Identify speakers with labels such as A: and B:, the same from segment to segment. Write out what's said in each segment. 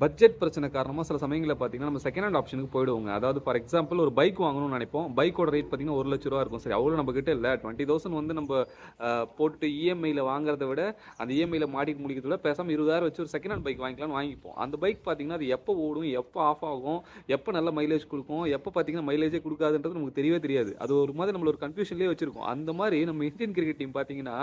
A: Budget பிரச்சனை காரணமாக சில சமயங்களில் பார்த்தீங்கன்னா நம்ம செகண்ட் ஹேண்ட் ஆப்ஷனுக்கு போயிடுவோங்க. அதாவது ஃபார் எக்ஸாம்பிள் ஒரு பைக் வாங்கணும்னு நினைப்போம். பைக்கோட ரேட் பார்த்தீங்கன்னா ஒரு லட்ச ரூபா இருக்கும். சரி அவ்வளோ நம்ம கிட்ட இல்லை. டுவெண்ட்டி தௌசண்ட் வந்து நம்ம போட்டு இஎம்ஐயில் வாங்குறத விட அந்த இஎம்ஐயில் மாட்டிட்டு முடிக்கிறத விட பேசாமல் இருபதாயிரம் வச்சு ஒரு செகண்ட் ஹேண்ட் பைக் வாங்கிக்கலாம்னு வாங்கிப்போம். அந்த பைக் பார்த்தீங்கன்னா அது எப்போ ஓடும் எப்போ ஆஃப் ஆகும் எப்போ நல்ல மைலேஜ் கொடுக்கும் எப்போ பார்த்தீங்கன்னா மைலேஜே கொடுக்காதுன்றது நமக்கு தெரியவே தெரியாது. அது ஒரு மாதிரி நம்மள ஒரு கன்ஃபியூஷன்லேயே வச்சிருக்கோம். அந்த மாதிரி நம்ம இந்தியன் கிரிக்கெட் டீம் பார்த்தீங்கன்னா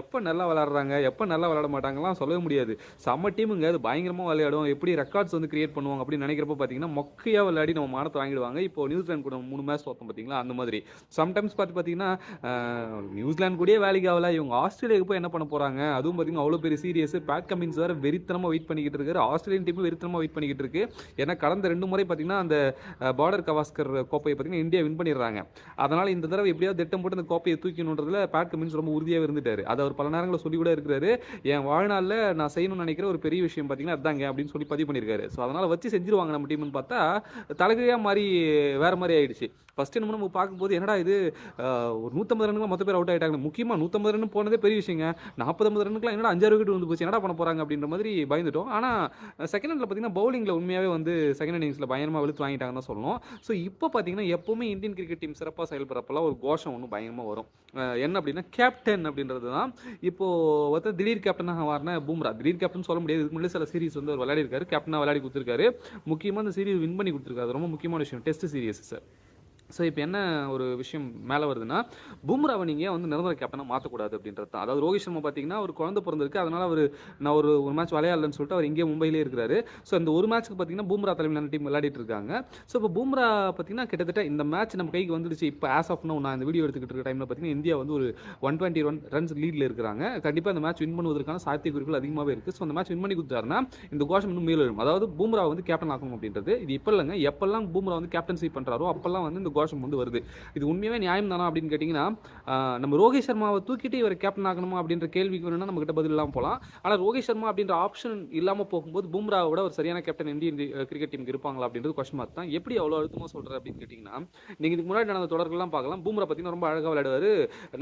A: எப்போ நல்லா விளாட்றாங்க எப்போ நல்லா விளாட மாட்டாங்கலாம் சொல்லவே முடியாது. செம்ம டீமுங்க அது பயங்கரமாக விளையாடும். எப்படி ரெக்கார்ட்ஸ் வந்து கிரியேட் பண்ணுவாங்க அப்படின்னு நினைக்கிறப்ப பார்த்தீங்கன்னா மொக்கையாக விளையாடி நம்ம மானத்தை வாங்கிடுவாங்க. இப்போ நியூசிலாந்து கூட மூணு மேட்ச் பார்த்தோம் பார்த்தீங்களா? அந்த மாதிரி. சம்டைம்ஸ் பார்த்து பார்த்தீங்கன்னா நியூசிலாந்து கூட வேலைக்கு ஆகல. இவங்க ஆஸ்திரேலியாவுக்கு போய் என்ன பண்ண போகிறாங்க அதுவும் பார்த்தீங்கன்னா அவ்வளோ பெரிய சீரியஸ் பேட் கமின்ஸ் வேறு வெறித்தனமாக வெயிட் பண்ணிக்கிட்டு இருக்காரு. ஆஸ்திரேலியன் டீமும் வெறித்தனமாக வெயிட் பண்ணிக்கிட்டு இருக்கு. ஏன்னா கடந்த ரெண்டு முறை பார்த்தீங்கன்னா அந்த பார்டர் கவாஸ்கர் கோப்பையை பார்த்தீங்கன்னா இந்தியா வின் பண்ணிடுறாங்க. அதனால் இந்த தடவை எப்படியாவது திட்டம் போட்டு அந்த கோப்பையை தூக்கணுன்றதுல பேட் கமின்ஸ் ரொம்ப உறுதியாக இருந்துட்டாரு. அதை அவர் பல நேரங்களில் சொல்லி கூட இருக்கிறாரு. என் வாழ்நாளில் நான் செய்யணும்னு நினைக்கிற ஒரு பெரிய விஷயம் பார்த்தீங்கன்னா அதாங்க அப்படின்னு சொல்லி பதிவு பண்ணியிருக்காரு ஸோ அதனால் வச்சு செஞ்சிருவாங்க நம்ம டீம்னு பார்த்தா தலைகீழாக மாறி வேறு மாதிரி ஆயிடுச்சு. ஃபஸ்ட்டு நம்ம நம்ம பார்க்கும்போது என்னடா இது? ஒரு நூற்றம்பது ரன்னுக்கு மொத்த பேர் அவுட் ஆகிட்டாங்க முக்கியமாக நூற்றம்பது ரன் போனதே பெரிய விஷயங்க. நாற்பத்தம்பது ரன்னுக்குலாம் என்னடா அஞ்சாறு விக்கெட் வந்து போச்சு? என்னடா பண்ண போகிறாங்க அப்படின்ற மாதிரி பயந்துட்டோம். ஆனால் செகண்ட் ஹண்டில் பார்த்தீங்கன்னா பவுலிங்கில் உண்மையாகவே வந்து செகண்ட் இன்னிங்ஸில் பயங்கரமாக வெளுத்து வாங்கிட்டாங்கன்னு தான் சொல்லணும். ஸோ இப்போ பார்த்தீங்கன்னா எப்போவுமே இந்தியன் கிரிக்கெட் டீம் சிறப்பாக செயல்படுறப்பெல்லாம் ஒரு கோஷம் ஒன்று பயங்கரமாக வரும். என்ன அப்படின்னா கேப்டன் அப்படின்றது தான். இப்போது ஒருத்தர் திடீர் கேப்டனாக வரன பூம்ரா. திடீர் கேப்டன் சொல்ல முடியாது. இதுக்கு முன்னாடி சில சீரிஸ் வந்து அவர் விளையாடிருக்காரு. கேப்டனாக விளையாடி கொடுத்துருக்காரு. முக்கியமாக அந்த சீரீஸ் வின் பண்ணி கொடுத்துருக்காரு. ரொம்ப முக்கியமான விஷயம். டெஸ்ட் சீரியஸ் சார் ஸோ இப்போ என்ன ஒரு விஷயம் மேலே வருதுன்னா பும்ராவை நீங்கள் வந்து நிரந்தர கேப்டனாக மாற்றக்கூடாது அப்படின்றது தான். அதாவது ரோஹித் சர்மா பார்த்தீங்கன்னா ஒரு குழந்தை பிறந்திருக்கு. அதனால் அவர் நான் ஒரு ஒரு மேட்ச் விளையாடலன்னு சொல்லிட்டு அவர் இங்கே மும்பையிலே இருக்கிறாரு. ஸோ இந்த ஒரு மேட்ச்சுக்கு பார்த்தீங்கன்னா பூம்ரா தலைமையிலான டீம் விளையாடிட்டு இருக்காங்க. ஸோ இப்போ பூம்ரா பார்த்தீங்கன்னா கிட்டத்தட்ட இந்த மேட்ச் நம்ம கைக்கு வந்துடுச்சு. இப்போ ஆஸ் ஆஃப் நான் இந்த வீடியோ எடுத்துக்கிட்டு இருக்க டைமில் பார்த்தீங்கன்னா இந்தியா வந்து ஒரு ஒன் டுவெண்ட்டி ஒன் ரன்ஸ் லீடில் இருக்கிறாங்க கண்டிப்பாக இந்த மேட்ச் வின் பண்ணுவதற்கான சாத்தியக்குறிகள் அதிகமாகவே இருக்குது ஸோ அந்த மேட்ச் வின் பண்ணி கொடுத்தாருன்னா இந்த கோஷம் இன்னும் மேலும் அதாவது பூம்ரா வந்து கேப்டன் ஆகணும் அப்படின்றது. இது இப்போ இல்லைங்க. எப்பெல்லாம் பூம்ரா வந்து கேப்டன்சி பண்ணுறாரோ அப்பெல்லாம் வந்து இந்த கோஷம் வந்து வருது. இது உண்மையாகவே நியாயம் தானா அப்படின்னு கேட்டிங்கன்னா நம்ம ரோஹித் சர்மாவை தூக்கிட்டு இவர் கேப்டன் ஆகணுமா அப்படின்ற கேள்விக்கு வேணும்னா நம்மகிட்ட பதில் இல்லாமல் போகலாம் ஆனால் ரோஹித் சர்மா அப்படின்ற ஆப்ஷன் இல்லாமல் போகும்போது பும்ராவை விட ஒரு சரியான கேப்டன் இந்தியன் கிரிக்கெட் டீமுக்கு இருப்பாங்களா அப்படின்றது கொஸ்டின் மார்க் தான். எப்படி அவ்வளோ அழுத்தமாக சொல்கிறேன் அப்படின்னு கேட்டிங்கன்னா நீங்கள் இதுக்கு முன்னாடி நடந்த தொடர்கள்லாம் பார்க்கலாம். பூம்ரா பார்த்தீங்கன்னா ரொம்ப அழகாக விளையாடுவார்.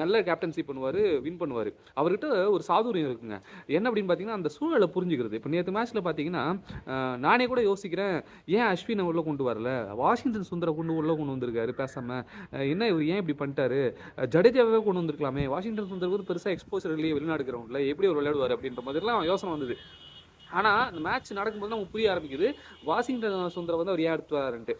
A: நல்ல கேப்டன்சி பண்ணுவார் வின் பண்ணுவார். அவர்கிட்ட ஒரு சாதுரியம் இருக்குங்க. என்ன அப்படின்னு பார்த்தீங்கன்னா அந்த சூழலை புரிஞ்சுக்கிறது. இப்போ நேற்று மேட்ச்சில் பார்த்தீங்கன்னா நானே கூட யோசிக்கிறேன் ஏன் அஸ்வினை உள்ளே கொண்டு வரல? வாஷிங்டன் சுந்தரை கொண்டு உள்ளே கொண்டு வந்திருக்காரு. பேசாம. பேசாமல் என்ன இவர் ஏன் இப்படி பண்ணிட்டாரு? ஜடேஜாவே கொண்டு வந்திருக்கலாமே. வாஷிங்டன் சுந்தர் வந்து பெருசாக எக்ஸ்போசர் இல்லையே வெளிநாடு கிரவுண்டில் எப்படி அவர் விளையாடுவார் அப்படின்ற மாதிரிலாம் யோசனை வந்தது. ஆனால் இந்த மேட்ச் நடக்கும்போது நமக்கு புரிய ஆரம்பிக்குது. வாஷிங்டன் சுந்தரம் வந்து அவர் ஏன் எடுத்து வராருன்ட்டு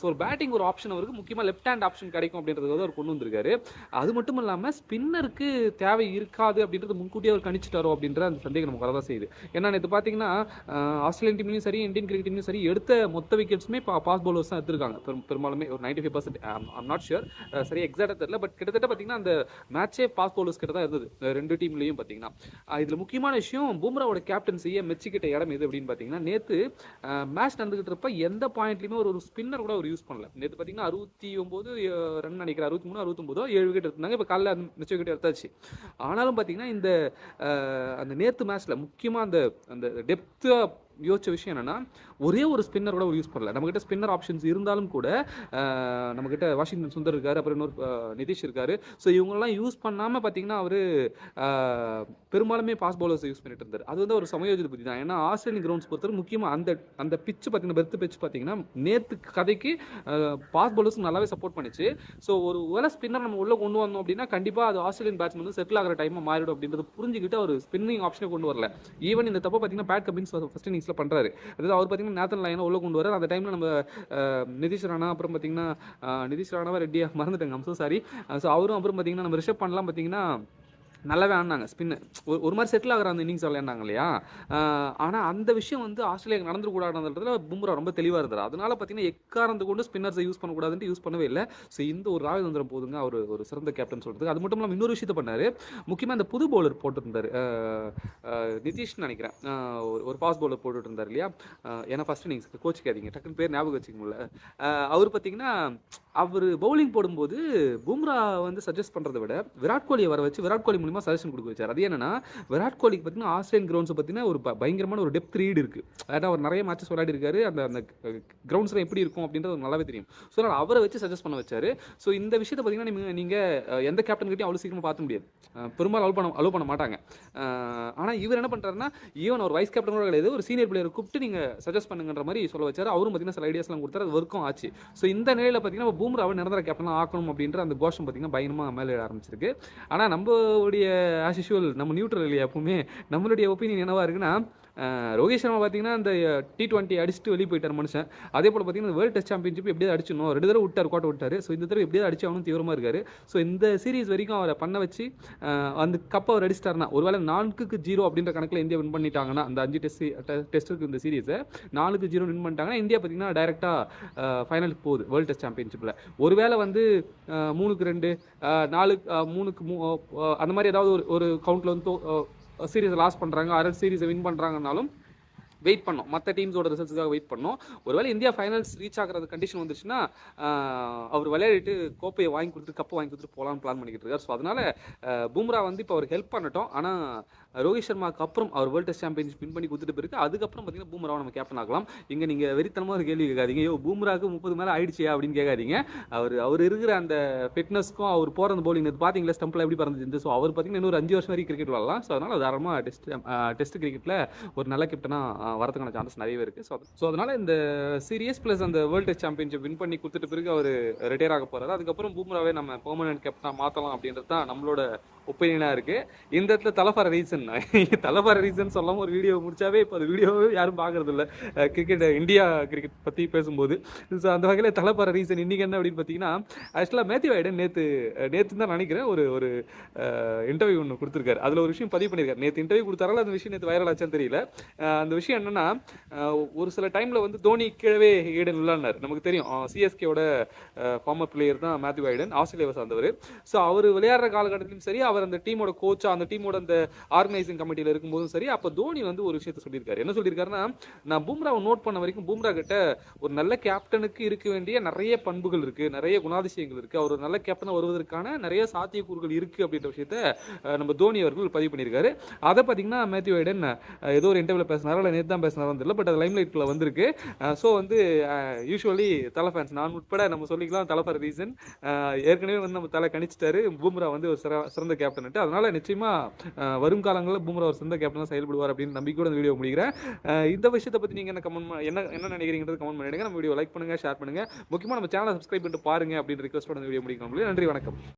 A: ஸோ ஒரு பேட்டிங் ஒரு ஆப்ஷன் அவருக்கு. முக்கியமாக லெஃப்ட் ஹேண்ட் ஆப்ஷன் கிடைக்கும் அப்படின்றது வந்து அவர் கொண்டு வந்திருக்காரு. அது மட்டும் இல்லாமல் ஸ்பின்னருக்கு தேவை இருக்காது அப்படின்றது முன்கூட்டியே அவர் கணிச்சிட்டாரோ அப்படின்ற அந்த சந்தேகம் நமக்கு வரதான் செய்யுது. ஏன்னா இது பார்த்தீங்கன்னா ஆஸ்திரேலியன் டீம்லையும் சரி இந்தியன் கிரிக்கெட் டீம்லையும் சரி எடுத்த மொத்த விக்கெட்ஸுமே பா பாஸ் பவுலர்ஸ் தான் எடுத்திருக்காங்க. பெரும் பெரும்பாலுமே ஒரு ninety five percent I'm not sure சரி எக்ஸாக்டாக தெரியல பட் கிட்டத்தட்ட பார்த்தீங்கன்னா அந்த மேட்சே பாஸ் பவுலர்ஸ் கிட்ட தான் இருந்தது. ரெண்டு டீம்லையும் பார்த்தீங்கன்னா இதில் முக்கியமான விஷயம் பூம்ராவோட கேப்டன்சியை மெச்சிக்கிட்ட இடம் எது அப்படின்னு பார்த்தீங்கன்னா நேற்று மேட்ச் நடந்துகிட்டு இருப்ப எந்த பாயிண்ட்லையுமே ஒரு ஒரு ஸ்பின்னர் கூட அவர் யூஸ் பண்ணல. நேற்று பார்த்தீங்கன்னா அறுபத்தி ஒம்பது ரன் நினைக்கிறேன் அறுபத்தி மூணு அறுபத்தொம்போதோ ஏழு விக்கெட் எடுத்தாங்க இப்போ காலைல அந்த மிச்ச விக்கெட் எடுத்தாச்சு. ஆனாலும் பார்த்தீங்கன்னா இந்த அந்த நேற்று மேட்ச்சில் முக்கியமாக அந்த அந்த டெப்த்தாக யோசிச்ச விஷயம் என்னென்னா ஒரே ஒரு ஸ்பின்னர் கூட யூஸ் பண்ணல. நம்மக்கிட்ட ஸ்பின்னர் ஆப்ஷன்ஸ் இருந்தாலும் கூட நம்மக்கிட்ட வாஷிங்டன் சுந்தர் இருக்காரு அப்புறம் இன்னொரு நிதிஷ் இருக்காரு. ஸோ இவங்கெல்லாம் யூஸ் பண்ணாமல் பார்த்தீங்கன்னா அவர் பெரும்பாலுமே பாஸ் பவுலர்ஸ் யூஸ் பண்ணிட்டு இருந்தார். அது வந்து ஒரு சமயோஜித புத்தி தான். ஏன்னா ஆஸ்திரேலியன் கிரவுண்ட்ஸ் பொறுத்தவரை முக்கியமாக அந்த அந்த பிச்சு பார்த்தீங்கன்னா பெர்த் பிச் பார்த்தீங்கன்னா நேற்று கதைக்கு பாஸ் பவுலர்ஸ் நல்லாவே சப்போர்ட் பண்ணிச்சு. ஸோ ஒரு வேலை ஸ்பின்னர் நம்ம உள்ளே கொண்டு வந்தோம் அப்படின்னா கண்டிப்பாக அது ஆஸ்திரேலியன் பேட்ஸ்மேன் வந்து செட்டில் ஆகிற டைமாக மாறிடும் அப்படின்றது புரிஞ்சுக்கிட்டு அவர் ஸ்பின்னிங் ஆப்ஷனே கொண்டு வரல. ஈவன் இந்த தப்பை பார்த்தீங்கன்னா பேட் கபின்ஸ் ஃபர்ஸ்ட் இன்னிங்ஸில் பண்ணுறாரு அதாவது அவர் பார்த்தீங்கன்னா நேத்தன் லைனை உள்ள கொண்டு வரார் அந்த டைமில் நம்ம நிதிஷ் ராணா அப்புறம் பார்த்தீங்கன்னா நிதிஷ் ராணாவை ரெட்டியாக மறந்துட்டேங்க. அம்சோ சாரி ஸோ அவரும் அப்புறம் பார்த்தீங்கன்னா நம்ம ரிஷப் பண்ணலாம் பார்த்தீங்கன்னா நல்லாவே ஆனாங்க ஸ்பின்னு ஒரு ஒரு மாதிரி செட்டில் ஆகிற அந்த இன்னிங்ஸ் விளையாண்டாங்க இல்லையா? ஆனால் அந்த விஷயம் வந்து ஆஸ்திரேலியா நடந்துக்கூடாதுன்றதுல பும்ரா ரொம்ப தெளிவாக இருந்தார். அதனால பார்த்தீங்கன்னா எக்காரந்து கொண்டு ஸ்பின்னர்ஸை யூஸ் பண்ணக்கூடாதுன்ட்டு யூஸ் பண்ணவே இல்லை. ஸோ இந்த ஒரு ராகவேந்திரம் போதுங்க. அவர் ஒரு சிறந்த கேப்டன் சொல்கிறதுக்கு அது மட்டும் இல்லாமல் இன்னொரு விஷயத்த பண்ணார். முக்கியமாக அந்த புது பவுலர் போட்டுருந்தார். நிதிஷ்னு நினைக்கிறேன். ஒரு ஃபாஸ்ட் பவுலர் போட்டுட்டு இருந்தார் இல்லையா? ஏன்னா ஃபர்ஸ்ட் இன்னிங்ஸ் கோச்சிக்காதீங்க டக்குன்னு பேர் ஞாபகம் வச்சுக்க முடியல. அவர் பார்த்தீங்கன்னா அவர் பவுலிங் போடும்போது பும்ரா வந்து சஜஸ்ட் பண்ணுறதை விட விராட் கோலியை வர வச்சு விராட் கோலி முன்னாடி சஜஷன் கொடுக்க வச்சார். அது என்னன்னா விராட் கோலிக்கு பார்த்தீங்கன்னா ஆஸ்திரேலியன் கிரவுண்ட்ஸை பார்த்தீங்கன்னா ஒரு பயங்கரமான ஒரு டெப்த் ரீடு இருக்கு. அதாவது அவர் நிறைய மேட்சஸ் விளையாடி இருக்காரு. அந்த அந்த கிரவுண்ட்ஸ்லாம் எப்படி இருக்கும் அப்படின்றது நல்லாவே தெரியும். ஸோ நான் அவரை வச்சு சஜஸ்ட் பண்ண வச்சாரு. ஸோ இந்த விஷயத்தை பார்த்தீங்கன்னா நீங்கள் நீங்கள் எந்த கேப்டன் கிட்டையும் அவ்வளோ சீக்கிரமாக பார்த்த முடியாது. பெரும்பாலும் அலோவ் பண்ண அலோவ் பண்ண மாட்டாங்க. ஆனால் இவர் என்ன பண்ணுறாருன்னா ஈவன் ஒரு வைஸ் கேப்டன் கூட கிடையாது ஒரு சீனியர் பிளேயர் கூப்பிட்டு நீங்கள் சஜஸ்ட் பண்ணுங்கன்ற மாதிரி சொல்ல வச்சார். அவரும் பார்த்தீங்கன்னா சில ஐடியாஸ்லாம் கொடுத்தாரு. அது ஒர்க்கும் ஆச்சு. ஸோ இந்த நிலையில் பார்த்தீங்கன்னா பூம்ராவை நிரந்தர கேப்டனாக ஆக்கணும் அப்படின்ற அந்த கோஷம் பார்த்தீங்கன்னா பயங்கரமாக மேலே ஆரம்பிச்சிருக்கு. ஆனால் நம்மளுடைய ஆஸ் யூஷுவல் நம்ம நியூட்ரல் இல்லையா எப்பவுமே? நம்மளுடைய ஒப்பீனியன் என்னவா இருக்குன்னா ரோஹித் சர்மா பார்த்தீங்கன்னா இந்த டி டுவெண்ட்டி அடிச்சுட்டு வெளியே போயிட்டார் மனுஷன். அதே போல் பார்த்தீங்கன்னா வேர்ல்டு டெஸ்ட் சாம்பியன்ஷிப் எப்படியாவது அடிச்சிடணும். ரெண்டு தடவை விட்டார் கோட்டை விட்டார். ஸோ இந்த தடவை எப்படியாவது அடிச்சு அவனும் தீவிரமாக இருக்கார். ஸோ இந்த சீரிஸ் வரைக்கும் அவரை பண்ண வச்சு அந்த கப்பை அவர் அடிச்சிட்டார்னா ஒருவேளை நான்குக்கு ஜீரோ அப்படின்ற கணக்கில் இந்தியா வின் பண்ணிட்டாங்கன்னா அந்த அஞ்சு டெஸ்ட் டெஸ்ட்டுக்கு இந்த சீரீஸை நாலுக்கு ஜீரோ வின் பண்ணிட்டாங்கன்னா இந்தியா பார்த்தீங்கன்னா டைரெக்டாக ஃபைனலுக்கு போகுது வேர்ல்டு டெஸ்ட் சாம்பியன்ஷிப்பில் ஒருவேளை வந்து மூணுக்கு ரெண்டு நாலு மூணுக்கு மூ அந்த மாதிரி ஏதாவது ஒரு ஒரு கவுண்ட்டில் வந்து சீரீஸை லாஸ் பண்ணுறாங்க அரை சீரீஸை வின் பண்ணுறாங்கனாலும் வெயிட் பண்ணோம். மற்ற டீம்ஸோட ரிசல்ட்ஸுக்காக வெயிட் பண்ணோம். ஒருவேளை இந்தியா ஃபைனல்ஸ் ரீச் ஆகிறது கண்டிஷன் வந்துச்சுன்னா அவர் விளையாடிட்டு கோப்பையை வாங்கி கொடுத்துட்டு கப்பை வாங்கி கொடுத்துட்டு போகலான்னு பிளான் பண்ணிக்கிட்டு இருக்காரு. ஸோ அதனால பூம்ரா பும்ரா வந்து இப்போ அவர் ஹெல்ப் பண்ணட்டும். ஆனால் ரோஹித் சர்மாவுக்கு அப்புறம் அவர் வேர்ல்டு டெஸ்ட் சாம்பியன்ஷிப் வின் பண்ணி கொடுத்துட்டு பிறகு அதுக்கப்புறம் பார்த்தீங்கன்னா பூம்ராவை நம்ம கேப்டன் ஆகலாம் இங்கே நீங்கள் வெறித்தனமாக ஒரு கேள்வி கேட்காதீங்க. ஐயோ பூம்ராக்கு முப்பது மேலே ஆயிடுச்சியா அப்படின்னு கேட்காதீங்க. அவர் அவர் இருக்கிற அந்த ஃபிட்னஸ்க்கும் அவர் போகிற அந்த bowling பார்த்தீங்களா ஸ்டம்பில் எப்படி பறந்துச்சு? ஸோ அவர் பார்த்தீங்கன்னா இன்னொரு அஞ்சு வருஷம் வரைக்கும் கிரிக்கெட் விளாடலாம் ஸோ அதனால் தாராளமாக டெஸ்ட் டெஸ்ட் கிரிக்கெட்டில் ஒரு நல்ல கேப்டனாக வரதுக்கான சான்சஸ் நிறையவே இருக்குது ஸோ ஸோ அதனால் இந்த சீரியஸ் ப்ளஸ் அந்த வேர்ல்டு டெஸ்ட் சாம்பியன்ஷிப் வின் பண்ணி கொடுத்துட்டு பிறகு அவர் ரிட்டையர் ஆக போகிறாரு அதுக்கப்புறம் பூம்ராவே நம்ம பெர்மனன்ட் கேப்டனாக மாற்றலாம் அப்படின்றது தான் நம்மளோட ஒப்பீனியனாக இருக்குது இந்த இடத்துல தலைஃபார ரீசன் தலைஃபார ரீசன் சொல்லாமல் ஒரு வீடியோ முடிச்சாவே இப்போ அது வீடியோவே யாரும் பார்க்கறது இல்லை. கிரிக்கெட் இந்தியா கிரிக்கெட் பற்றி பேசும்போது. ஸோ அந்த வகையில் தலைப்பார ரீசன் இன்றைக்கி என்ன அப்படின்னு பார்த்தீங்கன்னா ஆக்சுவலாக மேத்யூ ஐடன் நேற்று நேற்று தான் நினைக்கிறேன் ஒரு ஒரு இன்டர்வியூ ஒன்று கொடுத்துருக்காரு. அதில் ஒரு விஷயம் பதிவு பண்ணியிருக்காரு. நேற்று இன்டர்வியூ கொடுத்தாரால அந்த விஷயம் நேற்று வைரல் ஆச்சான்னு தெரியல. அந்த விஷயம் என்னென்னா ஒரு சில டைமில் வந்து தோனி கீழவே ஈடன் விளையாடினார் நமக்கு தெரியும். சிஎஸ்கேவோட ஃபார்மர் பிளேயர் தான் மேத்யூ ஐடன் ஆஸ்திரேலியாவை சார்ந்தவர். ஸோ அவர் விளையாடுற காலகட்டத்திலும் சரி அவர் அந்த டீமோட கோச்சா அந்த டீமோட அந்த ஆர்கனைசிங் கமிட்டியில் இருக்கும்போதும் சரி அப்போ தோனி வந்து ஒரு விஷயத்த சொல்லியிருக்காரு. என்ன சொல்லியிருக்காருன்னா நான் பூம்ராவை நோட் பண்ண வரைக்கும் பூம்ரா கிட்ட ஒரு நல்ல கேப்டனுக்கு இருக்க வேண்டிய நிறைய பண்புகள் இருக்கு நிறைய குணாதிசயங்கள் இருக்கு. அவர் நல்ல கேப்டனாக வருவதற்கான நிறைய சாத்தியக்கூறுகள் இருக்கு அப்படின்ற விஷயத்த நம்ம தோனி அவர்கள் பதிவு பண்ணியிருக்காரு. அதை பார்த்தீங்கன்னா மேத்யூ ஐடன் ஏதோ ஒரு இன்டர்வியூவில் பேசினாரோ இல்லை நேற்று தான் பேசினாரோ தெரியல பட் அது லைம் வந்திருக்கு. ஸோ வந்து யூஸ்வலி தலை ஃபேன்ஸ் நான் உட்பட நம்ம சொல்லிக்கலாம் தலை ஃபார் ரீசன் ஏற்கனவே வந்து நம்ம தலை கணிச்சிட்டாரு. பூம்ரா வந்து ஒரு சிற- சிறந்த கேப்டன்ட்டு அதனால நிச்சயமா வரும் காலங்களில் பூம்ரா ஒரு சிறந்த கேப்டனாக செயல்படுவார் அப்படின்னு நம்பிக்கையோட இந்த வீடியோ முடிக்கிறேன். இந்த விஷயத்தை பற்றி நீங்கள் என்ன கமெண்ட் என்ன என்ன நினைக்கிறீங்கிறது கமெண்ட் பண்ணிடுங்க. நம்ம வீடியோ லைக் பண்ணுங்கள் ஷேர் பண்ணுங்க. முக்கியமாக நம்ம சேனலை சப்ஸ்கிரைப் பண்ணிட்டு பாருங்க அப்படின்னு ரிக்வஸ்ட் பண்ண வீடியோ முடிக்கணும். நன்றி வணக்கம்.